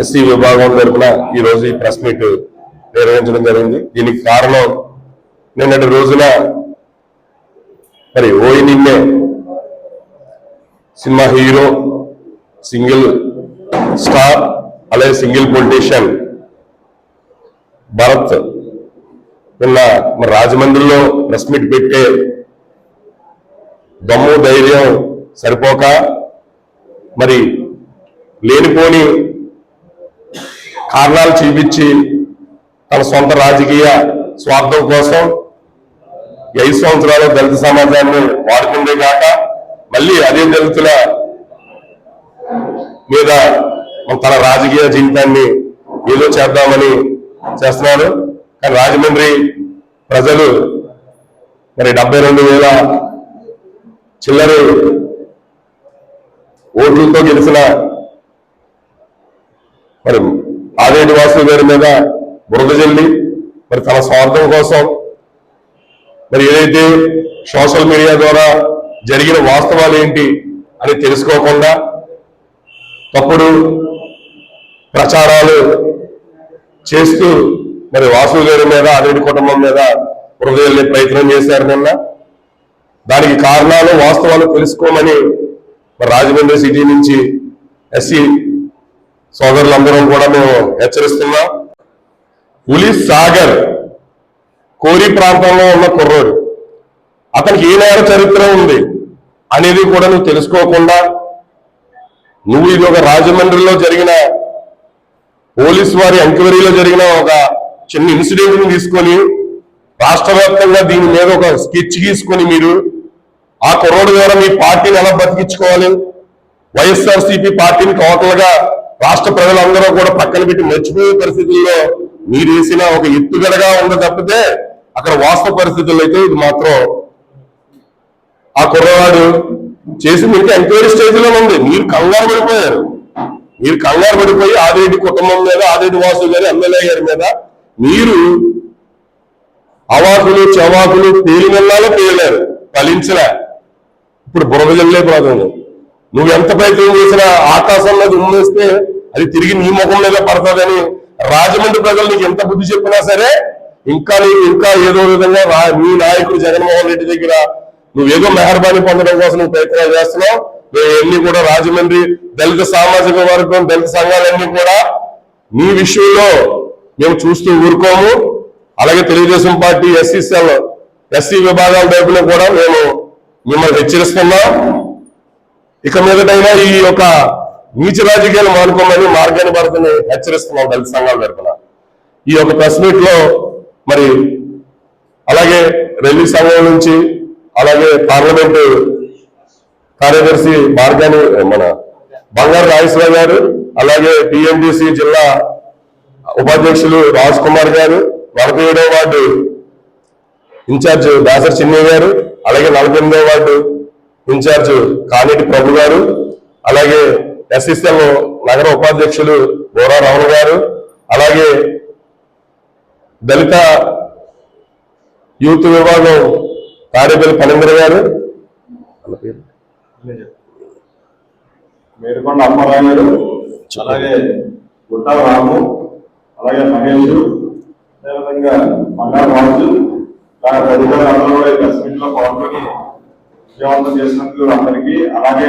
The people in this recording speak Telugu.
ఎస్సీ విభాగం తరఫున ఈ రోజు ఈ ప్రెస్ మీట్ నిర్వహించడం జరిగింది. దీనికి కారణం నిన్నటి రోజున మరి ఓయి నిన్నే సినిమా హీరో సింగిల్ స్టార్ అలాగే సింగిల్ పొలిటీషియన్ భరత్ నిన్న మరి రాజమండ్రిలో ప్రెస్ మీట్ పెట్టే దమ్ము ధైర్యం సరిపోక మరి లేనిపోని కారణాలు చూపించి తన సొంత రాజకీయ స్వార్థం కోసం ఐదు సంవత్సరాలు దళిత సమాజాన్ని వాడుకుందే కాక మళ్ళీ అదే దళితుల మీద తన రాజకీయ జీవితాన్ని ఏదో చేద్దామని చేస్తున్నారు కానీ రాజమండ్రి ప్రజలు మరి డెబ్బై రెండు వేల చిల్లర ఓట్లతో గెలిచిన మరి ఆదేటి వాసు గారి మీద బురద జల్లి మరి తన స్వార్థం కోసం మరి ఏదైతే సోషల్ మీడియా ద్వారా జరిగిన వాస్తవాలు ఏంటి అని తెలుసుకోకుండా తప్పుడు ప్రచారాలు చేస్తూ మరి వాసు గారి మీద ఆదేటి కుటుంబం మీద బురద జల్లే ప్రయత్నం చేశారు నిన్న. దానికి కారణాలు వాస్తవాలు తెలుసుకోమని మరి రాజమండ్రి సిటీ నుంచి ఎస్సీ సోదరులందరం కూడా మేము హెచ్చరిస్తున్నాం ఉలి సాగర్ కోరి ప్రాంతంలో ఉన్న కుర్రోడు. అతనికి ఏ నేర చరిత్ర ఉంది అనేది కూడా నువ్వు తెలుసుకోకుండా నువ్వు ఇది ఒక రాజమండ్రిలో జరిగిన పోలీసు వారి ఎంక్వైరీలో జరిగిన ఒక చిన్న ఇన్సిడెంట్ని తీసుకొని రాష్ట్ర వ్యాప్తంగా దీని మీద ఒక స్కెచ్ గీసుకొని మీరు ఆ కుర్రోడు ద్వారా మీ పార్టీని ఎలా బతికించుకోవాలి? వైఎస్ఆర్సీపీ పార్టీని టోటల్గా రాష్ట్ర ప్రజలందరూ కూడా పక్కన పెట్టి మర్చిపోయే పరిస్థితుల్లో మీరు వేసిన ఒక ఎత్తుగడగా ఉంది తప్పితే అక్కడ వాస్తవ పరిస్థితుల్లో అయితే ఇది మాత్రం ఆ కుర్రవాడు చేసి మీకు ఎంక్వైరీ స్టేజ్లో ఉంది. మీరు కంగారు పడిపోయారు. మీరు కంగారు పడిపోయి ఆదిరెడ్డి కుటుంబం మీద ఆదిరెడ్డి వాసు గారి ఎమ్మెల్యే గారి మీద మీరు అవాకులు చవాకులు తేలిమెల్లాలో తేలారు ఫలించలే. ఇప్పుడు బురద జల్లే నువ్వు ఎంత ప్రయత్నం చేసినా ఆకాశం మీద ఉమ్మేస్తే అది తిరిగి నీ ముఖం మీద పడుతుందని రాజమండ్రి ప్రజలు నీకు ఎంత బుద్ధి చెప్పినా సరే ఇంకా నీకు ఇంకా ఏదో విధంగా నీ నాయకుడు జగన్మోహన్ రెడ్డి దగ్గర నువ్వేదో మెహర్బానీ పొందడం కోసం నువ్వు ప్రయత్నాలు చేస్తున్నావు. ఇవన్నీ కూడా రాజమండ్రి దళిత సామాజిక వర్గం దళిత సంఘాలన్నీ కూడా నీ విషయంలో మేము చూస్తూ ఊరుకోము. అలాగే Telugu Desam party SC cell SC విభాగాల వైపున కూడా మేము మిమ్మల్ని హెచ్చరిస్తున్నాం. ఇక మీదటైనా ఈ యొక్క నీచ రాజకీయాలు మానుకోమని మార్గాన్ని భరతని హెచ్చరిస్తున్నాం దళిత సంఘాల తరపున. ఈ యొక్క ప్రెస్ మీట్లో మరి అలాగే రెల్లీ సంఘం నుంచి అలాగే పార్లమెంటు కార్యదర్శి మార్గాని మన బంగారు రాజేశ్వరరావు గారు అలాగే టిఎండిసి జిల్లా ఉపాధ్యక్షులు రాజ్ కుమార్ గారు నలభై ఏడవ వార్డు ఇన్ఛార్జ్ దాసరి చిన్నయ్య గారు అలాగే నలభై ఎనిమిదవ వార్డు ఇన్ఛార్జ్ కానేటి ప్రభు గారు అలాగే ఎస్ఎస్ఎల్ నగర ఉపాధ్యక్షులు బోరా రమణ గారు అలాగే దళిత యూత్ విభాగం కార్యదర్శి పనేంద్ర గారు. మేరుకొండ అప్పారావు గారు అలాగే గుట్ట రాము అలాగే మహేష్ అదేవిధంగా బంగారు రాజు ఇలా అందరూ కూడా ఈ ప్రెస్ మీట్లో పాల్గొని విజయవంతం చేసినందుకు అందరికీ అలాగే